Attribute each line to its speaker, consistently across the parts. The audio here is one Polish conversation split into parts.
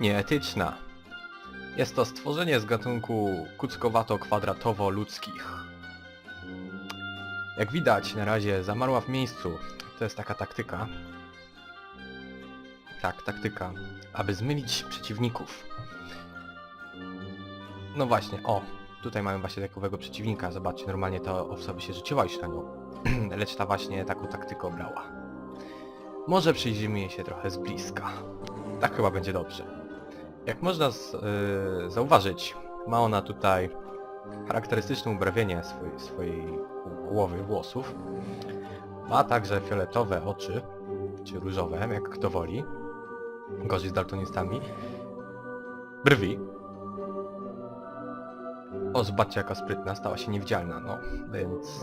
Speaker 1: Nieetyczna. Jest to stworzenie z gatunku kuckowato-kwadratowo-ludzkich. Jak widać, na razie zamarła w miejscu. To jest taka taktyka. Tak, taktyka. Aby zmylić przeciwników. No właśnie, o. Tutaj mamy właśnie takowego przeciwnika. Zobaczcie, normalnie ta owca by się rzuciła już na nią. Lecz ta właśnie taką taktykę obrała. Może przyjrzymy jej się trochę z bliska. Tak chyba będzie dobrze. Jak można z, yy, zauważyć, ma ona tutaj charakterystyczne ubarwienie swojej, swojej głowy, włosów. Ma także fioletowe oczy, czy różowe, jak kto woli. Gorzej z daltonistami. Brwi. O, zobaczcie jaka sprytna, stała się niewidzialna, no, więc...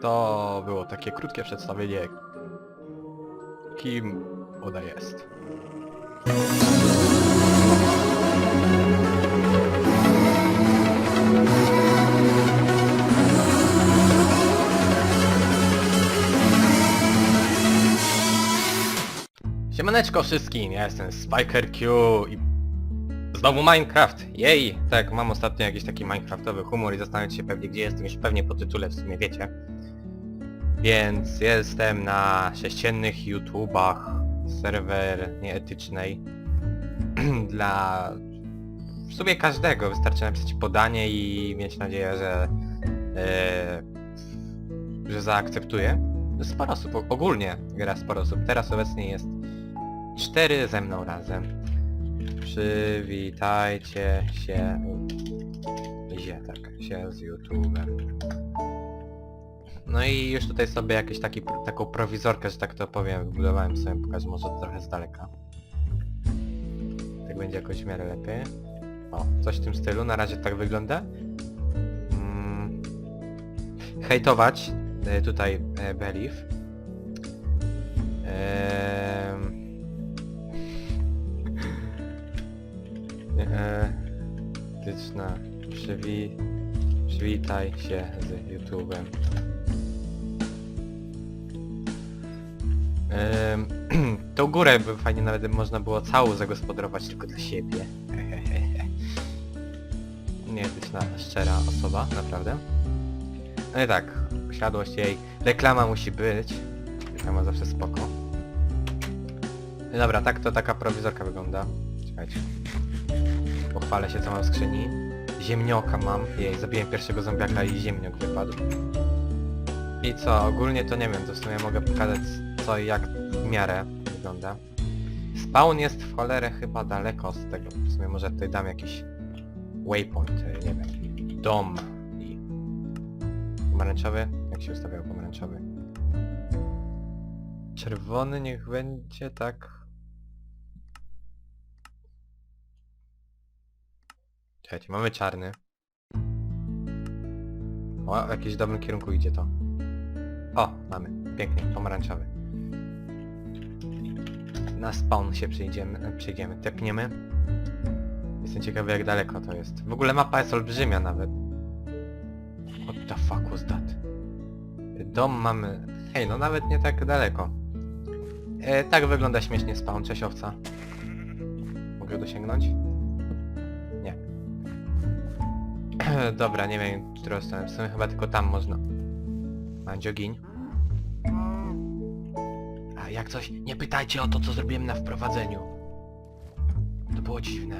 Speaker 1: To było takie krótkie przedstawienie, kim ona jest. Siemaneczko wszystkim, ja jestem Spiker Q i znowu Minecraft, jej! Tak, mam ostatnio jakiś taki minecraftowy humor i zastanawiacie się pewnie gdzie jestem, już pewnie po tytule w sumie wiecie. Więc jestem na sześciennych YouTubach serwer nieetycznej dla w sumie każdego. Wystarczy napisać podanie i mieć nadzieję, że e, że zaakceptuje. Sporo osób, ogólnie gra sporo osób. Teraz obecnie jest cztery ze mną razem. Przywitajcie się się, tak, się z YouTube'em. No i już tutaj sobie jakieś taki, taką prowizorkę, że tak to powiem, wybudowałem sobie, pokażę może trochę z daleka. Tak będzie jakoś w miarę lepiej. O, coś w tym stylu, na razie tak wygląda. Mm. Hejtować e, tutaj e, Belief. E, Tyczna. Przywi... Przywitaj się z YouTube'em. Tą górę by fajnie nawet można było całą zagospodarować tylko dla siebie. Nieetyczna, szczera osoba, naprawdę. No i tak, posiadłość jej. Reklama musi być. Reklama zawsze spoko. Dobra, tak to taka prowizorka wygląda. Czekajcie. Pochwalę się co mam w skrzyni. Ziemnioka mam. Jej, zabiłem pierwszego zombiaka i ziemniok wypadł. I co, ogólnie to nie wiem, to w sumie mogę pokazać co i jak w miarę wygląda. Spawn jest w cholerę chyba daleko z tego. W sumie może tutaj dam jakiś waypoint, y, nie wiem. Dom i... Pomarańczowy? Jak się ustawiał pomarańczowy? Czerwony niech będzie tak... Czekajcie, mamy czarny. O, w jakimś dobrym kierunku idzie to. O, mamy. Pięknie, pomarańczowy. Na spawn się przyjdziemy, przyjdziemy, tepniemy. Jestem ciekawy jak daleko to jest. W ogóle mapa jest olbrzymia nawet. What the fuck was that? Dom mamy... Hej, no nawet nie tak daleko. E, tak wygląda śmiesznie spawn, cześć owca. Mogę dosięgnąć? Nie. Dobra, nie wiem, w którą stronę. W sumie chyba tylko tam można. Mandzio, giń. Jak coś, nie pytajcie o to, co zrobiłem na wprowadzeniu. To było dziwne.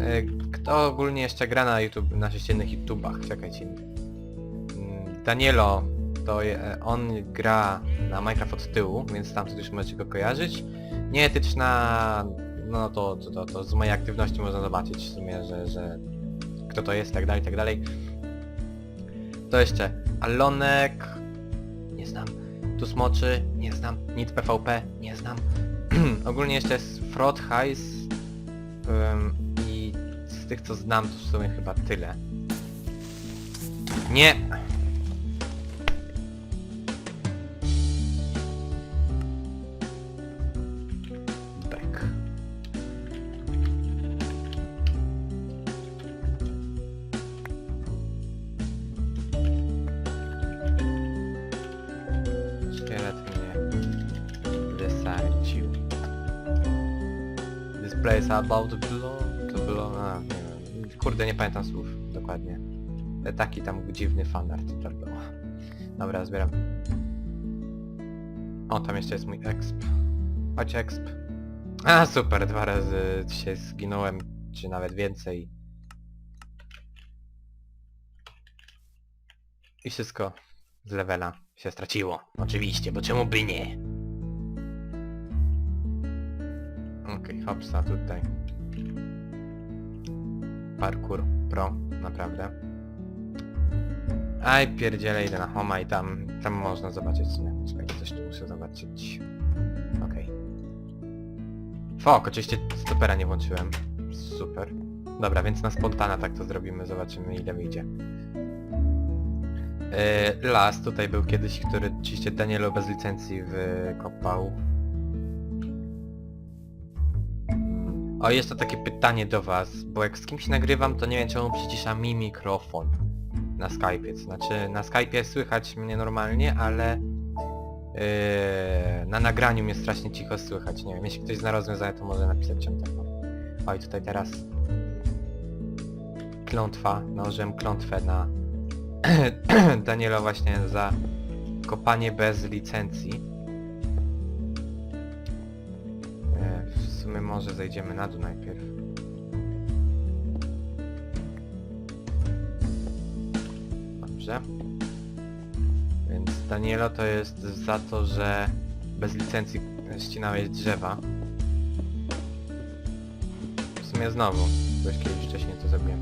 Speaker 1: E, Kto ogólnie jeszcze gra na YouTube, na sześciennych YouTubach? Czekajcie. Mm, Danielo, to je, on gra na Minecraft od tyłu, więc tam już możecie go kojarzyć. Nieetyczna, no to, to, to, to z mojej aktywności można zobaczyć w sumie, że, że kto to jest, i tak dalej, i tak dalej. To jeszcze Alonek, nie znam. Tu Smoczy, nie znam. Nit PvP, nie znam. Ogólnie jeszcze jest Frod, ym, i z tych co znam to w sumie chyba tyle. Nie! Place about to blow, a nie wiem, kurde nie pamiętam słów dokładnie. Taki tam dziwny fanart to był. Dobra, zbieram. O, tam jeszcze jest mój exp. Chodź exp. A, super, dwa razy dzisiaj zginąłem, czy nawet więcej. I wszystko z levela się straciło. Oczywiście, bo czemu by nie? Okej, hopsa tutaj. Parkour pro, naprawdę. Aj, pierdzielę, idę na homa i tam, tam można zobaczyć, nie? Czekajcie, coś tu muszę zobaczyć. Okej. Fok, oczywiście stopera nie włączyłem. Super. Dobra, więc na spontana tak to zrobimy, zobaczymy ile wyjdzie. Yy, Las tutaj był kiedyś, który oczywiście Danielo bez licencji wykopał. O, to takie pytanie do was, bo jak z kimś nagrywam, to nie wiem czemu przycisza mi mikrofon na Skype'ie. Znaczy, na Skype'ie słychać mnie normalnie, ale yy, na nagraniu mnie strasznie cicho słychać. Nie wiem, jeśli ktoś zna rozwiązanie, to może napisać czym tak. Oj, tutaj teraz klątwa, nałożyłem klątwę na Daniela właśnie za kopanie bez licencji. Sumie może zejdziemy na dół najpierw. Dobrze. Więc Danielo to jest za to, że bez licencji ścinałeś drzewa. W sumie znowu. Coś kiedyś wcześniej to zrobiłem.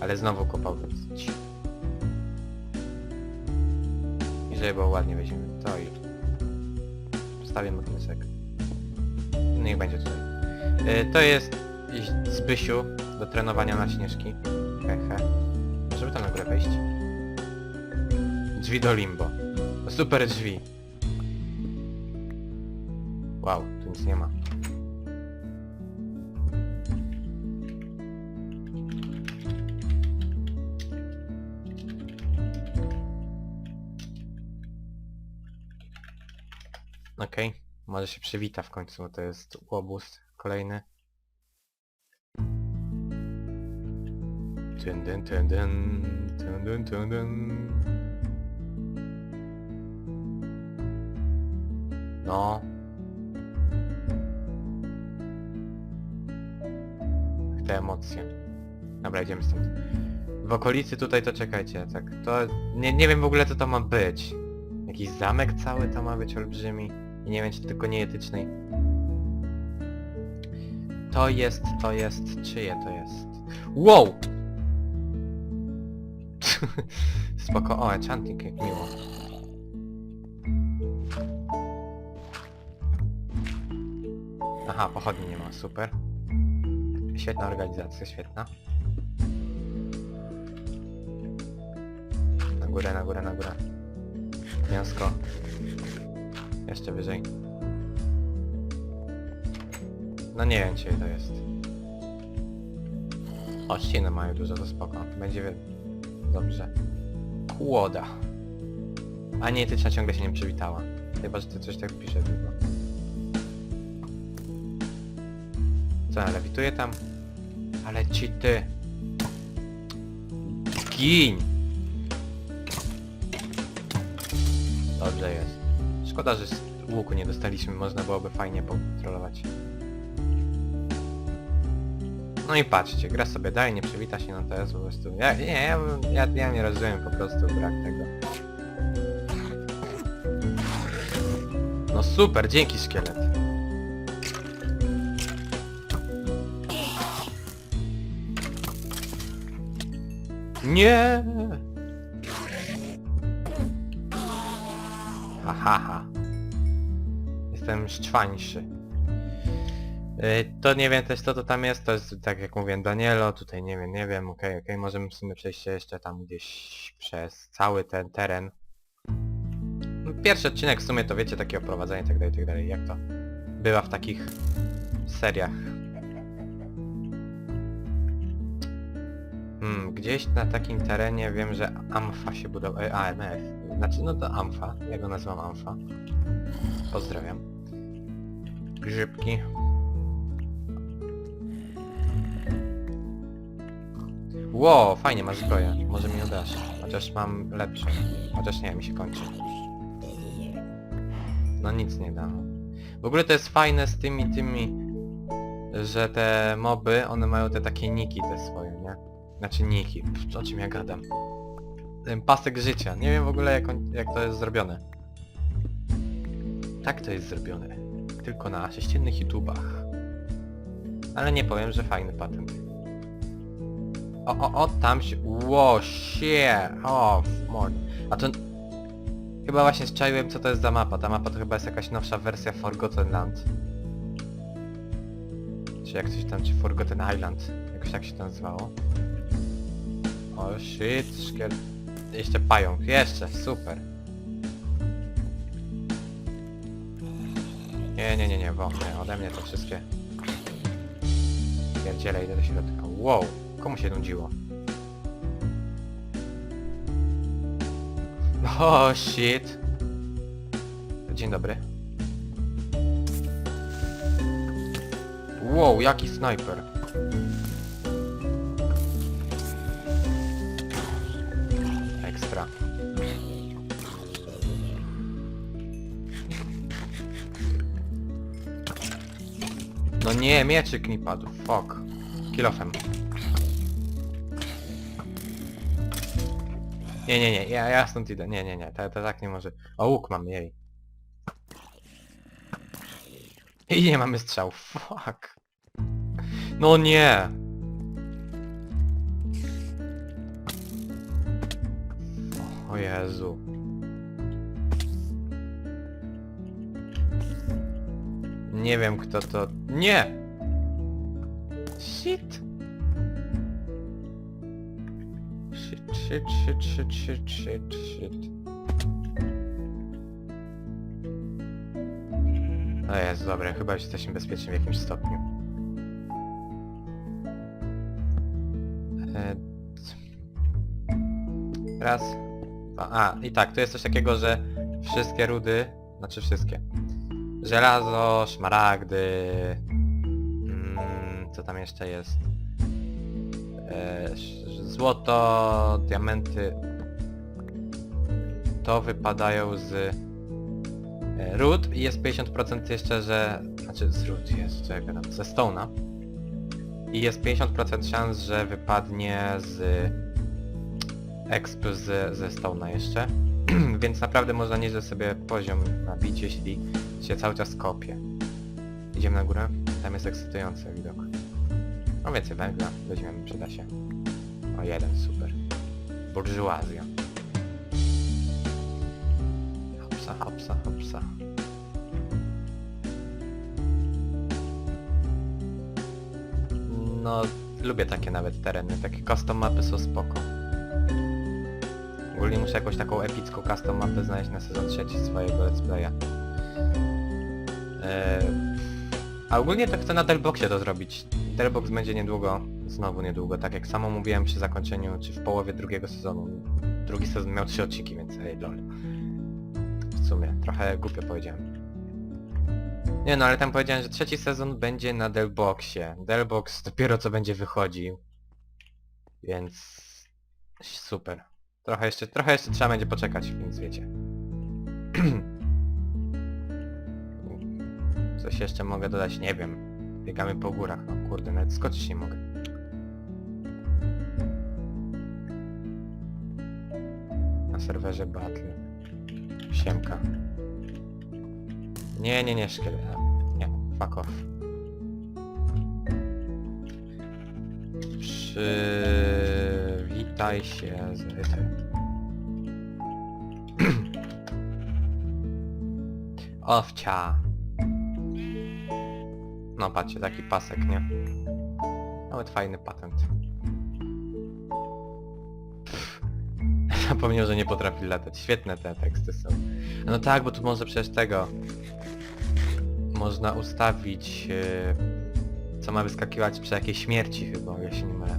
Speaker 1: Ale znowu kopał więc I żeby było ładnie weźmiemy to i wstawię magnesek. Niech będzie tutaj. Y, to jest Zbysiu do trenowania na śnieżki. Hehe. Możemy tam na górę wejść. Drzwi do limbo. Super drzwi. Wow, tu nic nie ma. Okej, może się przywita w końcu, bo to jest łobuz kolejny. Tyn, dyn, tyn, dyn, tyn, dyn, tyn, dyn. No. Te emocje. Dobra, idziemy stąd. W okolicy tutaj to czekajcie, tak, to... Nie, nie wiem w ogóle co to ma być. Jakiś zamek cały to ma być olbrzymi. I nie wiem czy tylko nieetycznej. To jest, to jest, czyje to jest? Wow! Spoko, o, enchanting, jak miło. Aha, pochodni nie ma, super. Świetna organizacja, świetna. Na górę, na górę, na górę. Mięsko. Jeszcze wyżej. No nie wiem, czyje to jest. O, ściny mają dużo, to spoko. Będzie wy- dobrze. Kłoda. A nie, tyczna ciągle się nie przywitała. Chyba, że ty coś tak pisze długo. Co, lewituje tam? Ale ci ty! Gin! Dobrze jest. Szkoda, że z łuku nie dostaliśmy, można byłoby fajnie pokontrolować. No i patrzcie, gra sobie daje, nie przywita się na TS po prostu. Ja, nie, ja, ja, ja nie rozumiem po prostu brak tego. No super, dzięki szkielet. Nie! Ha, ha, ha. Jestem szczwańszy. Yy, to nie wiem też co to tam jest, to jest tak jak mówię Danielo, tutaj nie wiem, nie wiem, okej, okej, możemy w sumie przejść się jeszcze tam gdzieś przez cały ten teren. Pierwszy odcinek w sumie to wiecie, takie oprowadzenie, tak dalej, tak dalej, jak to bywa w takich seriach. Hmm, gdzieś na takim terenie wiem, że Amfa się budował, e, AMF, znaczy no to Amfa, ja go nazywam Amfa. Pozdrawiam. Grzybki. Ło, fajnie masz zbroję. Może mi ją dasz. Chociaż mam lepszą. Chociaż nie, mi się kończy. No nic nie dam. W ogóle to jest fajne z tymi, tymi, że te moby, one mają te takie niki te swoje, nie? Znaczy niki, Pff, o czym ja gadam? Ten pasek życia. Nie wiem w ogóle jak, on, jak to jest zrobione. Tak to jest zrobione. Tylko na sześciennych YouTubach. Ale nie powiem, że fajny patent. O, o, o, tam się... Ło, shit! O, mordy. A to... Chyba właśnie zczaiłem co to jest za mapa. Ta mapa to chyba jest jakaś nowsza wersja Forgotten Land. Czy jak coś tam, czy Forgotten Island. Jakoś tak się to nazywało. O shit, szkiel... Jeszcze pająk, jeszcze, super. Nie, nie, nie, nie, bo nie, ode mnie to wszystkie... Pierdziele, idę do środka. Wow, komu się nudziło? O shit. Dzień dobry. Wow, jaki snajper. Ekstra. No nie, mieczyk mi padł, fuck. Kilofem. Nie, nie, nie, ja, ja stąd idę. Nie, nie, nie, to, to tak nie może. O, łuk mam, jej. I nie mamy strzał, fuck. No nie. O Jezu. Nie wiem kto to... Nie! Shit! Shit, shit, shit, shit, shit, shit, shit. O jest, dobra, chyba jesteśmy bezpieczni w jakimś stopniu. E, Raz. A, i tak, to jest coś takiego, że wszystkie rudy, znaczy wszystkie. Żelazo, szmaragdy, mm, co tam jeszcze jest? E, złoto, diamenty. To wypadają z e, ród i jest 50% jeszcze, że... Znaczy z ród jest, gadam, ze stona. I jest 50% szans, że wypadnie z exp z, ze stona jeszcze. Więc naprawdę można nieźle sobie poziom nabić, jeśli się cały czas kopie. Idziemy na górę? Tam jest ekscytujący widok. No więcej węgla, weźmiemy, przyda się. O jeden, super. Burżuazja. Hopsa, hopsa, hopsa. No, lubię takie nawet tereny, takie custom mapy są spoko. Ogólnie muszę jakąś taką epicką custom mapę znaleźć na sezon trzeci swojego let's playa. Eee, a ogólnie to chcę na Delboxie to zrobić. Delbox będzie niedługo, znowu niedługo, tak jak samo mówiłem przy zakończeniu, czy w połowie drugiego sezonu. Drugi sezon miał trzy odcinki, więc ej lol. W sumie, trochę głupio powiedziałem. Nie no, ale tam powiedziałem, że trzeci sezon będzie na Delboxie. Delbox dopiero co będzie wychodził. Więc... Super. Trochę jeszcze, trochę jeszcze trzeba będzie poczekać, więc wiecie. Coś jeszcze mogę dodać, nie wiem. Biegamy po górach, no kurde, nawet skoczyć nie mogę. Na serwerze Battle. Siemka. Nie, nie, nie, szkielet. Nie, fuck off. Przywitaj się z rytem. Owcia. No patrzcie, taki pasek, nie? Nawet fajny patent. Zapomniał, że nie potrafi latać. Świetne te teksty są. No tak, bo tu może przecież tego... Można ustawić... Yy, co ma wyskakiwać przy jakiejś śmierci chyba, ja się nie mylę.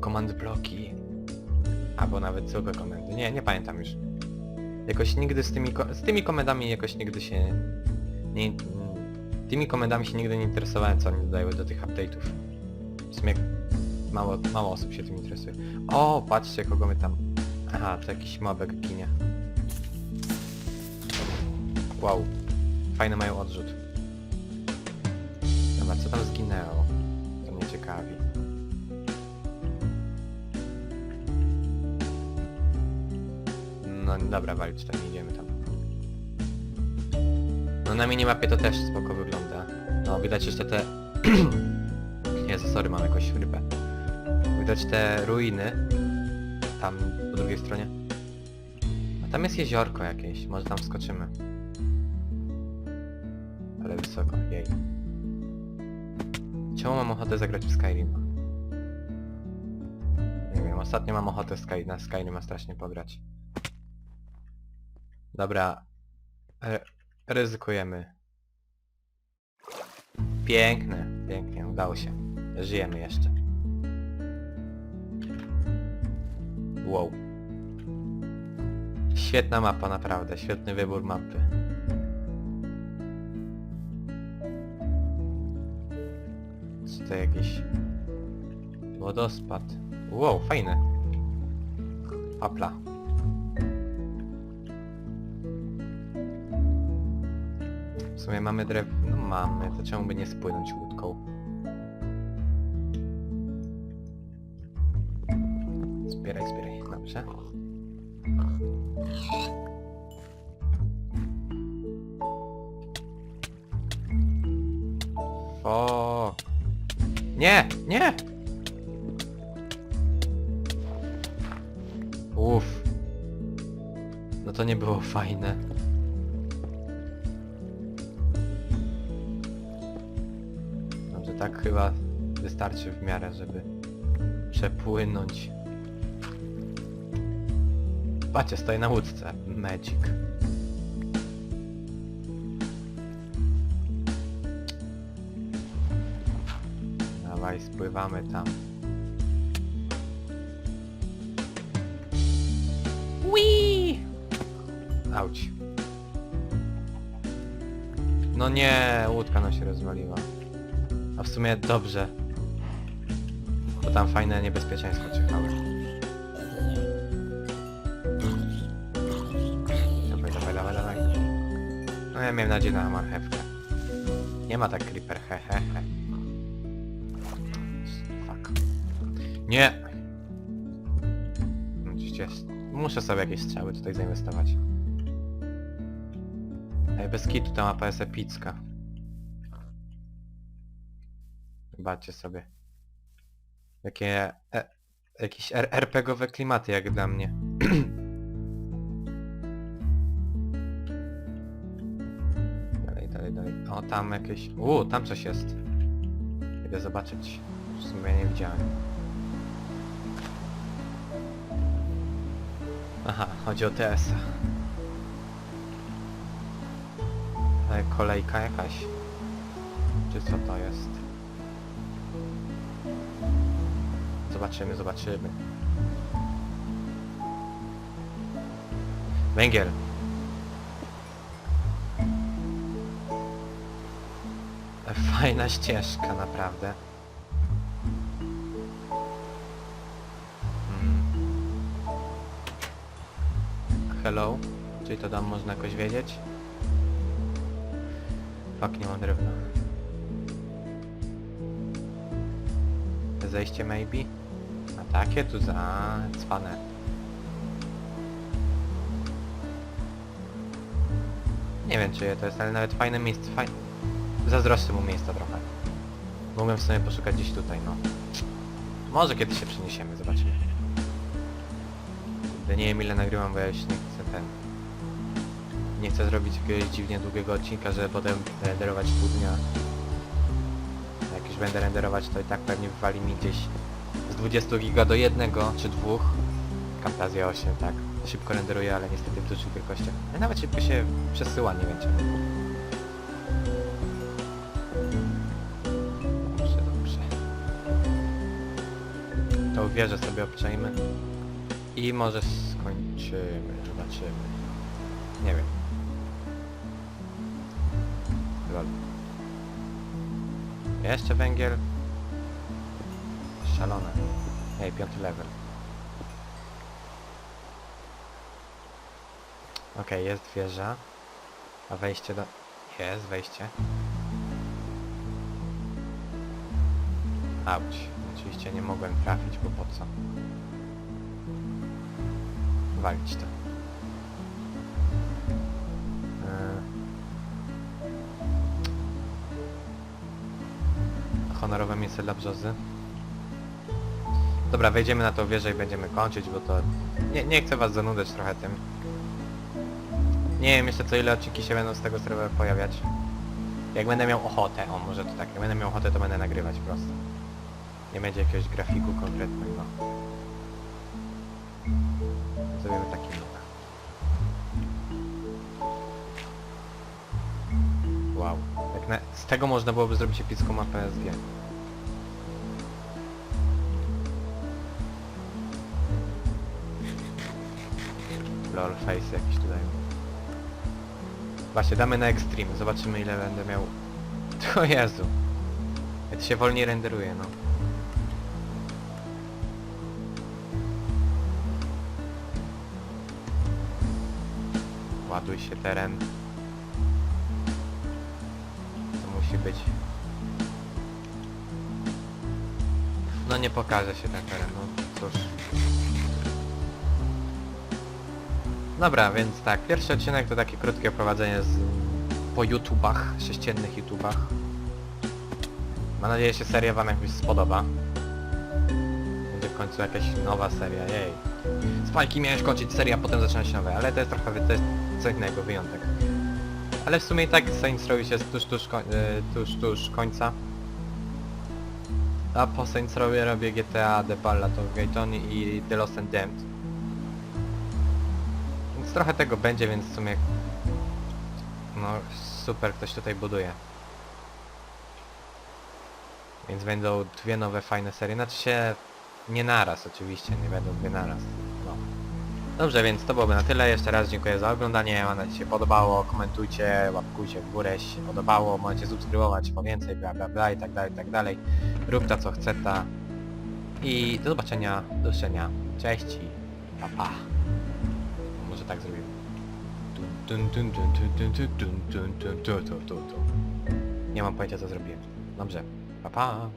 Speaker 1: Komand bloki. Albo nawet zwykłe komendy. Nie, nie pamiętam już. Jakoś nigdy z tymi, z tymi komendami jakoś nigdy się nie, Tymi komendami się nigdy nie interesowałem, co oni dodają do tych update'ów. W sumie mało, mało osób się tym interesuje. O, patrzcie kogo my tam... Aha, to jakiś mobek ginie. Wow. Fajny mają odrzut. Dobra, co tam zginęło? To mnie ciekawi. No dobra, walić tam, idziemy tam. No na minimapie to też spoko wygląda. No widać jeszcze te... Jezu, sorry, mam jakąś rybę. Widać te ruiny. Tam, po drugiej stronie. A tam jest jeziorko jakieś, może tam wskoczymy. Ale wysoko, jej. Czemu mam ochotę zagrać w Skyrim? Nie wiem, ostatnio mam ochotę Sky, na Skyrim strasznie pograć. Dobra. E, ryzykujemy. Piękne, pięknie, udało się. Żyjemy jeszcze. Wow. Świetna mapa naprawdę, świetny wybór mapy. Co to jakiś... Wodospad. Wow, fajny. Papla. W sumie mamy drew... No mamy, to czemu by nie spłynąć łódką? O. Nie, nie! Uff. No to nie było fajne. Dobrze, tak chyba wystarczy w miarę, żeby przepłynąć. Patrzcie, stoi na łódce. Magic. Dawaj, spływamy tam. Wii! Auć. No nie, łódka nam się rozwaliła. A w sumie dobrze. Bo tam fajne niebezpieczeństwo czekały. No ja miałem nadzieję na marchewkę. Nie ma tak creeper, he he he. Fuck. Nie! Muszę sobie jakieś strzały tutaj zainwestować. Ej, bez kitu ta mapa jest epicka. Zobaczcie sobie. Jakie... E, jakieś RPGowe klimaty jak dla mnie. tam jakieś... U, tam coś jest. Idę zobaczyć. W sumie nie widziałem. Aha, chodzi o TS-a. Ale kolejka jakaś. Czy co to jest? Zobaczymy, zobaczymy. Węgiel. Fajna ścieżka, naprawdę. Mm. Hello? Czyli to tam można jakoś wiedzieć? Fuck, nie mam drewna. Zejście maybe? A takie tu za... cwane. Nie wiem czy to jest, ale nawet fajne miejsce, fajne. Zazdroszczę mu miejsca trochę. Mogłem w sumie poszukać gdzieś tutaj, no. Może kiedyś się przeniesiemy, zobaczymy. Kurde, Nie wiem ile nagrywam, bo ja już nie chcę ten... Nie chcę zrobić jakiegoś dziwnie długiego odcinka, żeby potem renderować pół dnia. Jak już będę renderować, to i tak pewnie wywali mi gdzieś z 20 giga do jednego czy dwóch. Camtasia 8, tak. Szybko renderuje, ale niestety w dużych wielkościach. Ale nawet szybko się przesyła, nie wiem czemu. Wieżę sobie obczajmy. I może skończymy, zobaczymy. Nie wiem. Lol. Jeszcze węgiel. Szalone. Ej, piąty level. Okej, jest wieża. A wejście do... Jest wejście. Auć. Oczywiście nie mogłem trafić, bo po co? Walić to. Yy. Honorowe miejsce dla brzozy. Dobra, wejdziemy na tą wieżę i będziemy kończyć, bo to... Nie, nie chcę was zanudzać trochę tym. Nie wiem jeszcze co ile odcinki się będą z tego serwera pojawiać. Jak będę miał ochotę, o może to tak, jak będę miał ochotę to będę nagrywać prosto. Nie będzie jakiegoś grafiku konkretnego. Zrobimy taki look. Wow. Na, z tego można byłoby zrobić epicką mapę SG. Lol, face jakiś tutaj. Właśnie, damy na extreme, zobaczymy ile będę miał... O Jezu. Jak to się wolniej renderuje, no. Ładuj się teren. To musi być... No nie pokaże się ten teren, no cóż. Dobra, więc tak, pierwszy odcinek to takie krótkie prowadzenie z, po YouTubach, sześciennych YouTubach. Mam nadzieję, że się seria wam jakoś spodoba. Będzie w końcu jakaś nowa seria, jej. Spajki miałeś kończyć serię, a potem zacząć nowe, ale to jest trochę, to jest co innego, wyjątek. Ale w sumie i tak Saints Row jest tuż, tuż, y, tuż, tuż końca. A po Saints Row robię GTA, The Ballad of Gay Tony i The Lost and Damned. Więc trochę tego będzie, więc w sumie... No super ktoś tutaj buduje. Więc będą dwie nowe fajne serie. Znaczy się nie naraz oczywiście, nie będą dwie naraz. Dobrze, więc to byłoby na tyle. Jeszcze raz dziękuję za oglądanie. Mam nadzieję, że się podobało. Komentujcie, łapkujcie w górę, jeśli się podobało. Możecie subskrybować po więcej, bla bla bla i tak dalej, i tak dalej. Rób ta co chce ta. I do zobaczenia, do usłyszenia. Cześć i pa pa. Może tak zrobię. Nie mam pojęcia co zrobiłem. Dobrze. Pa pa.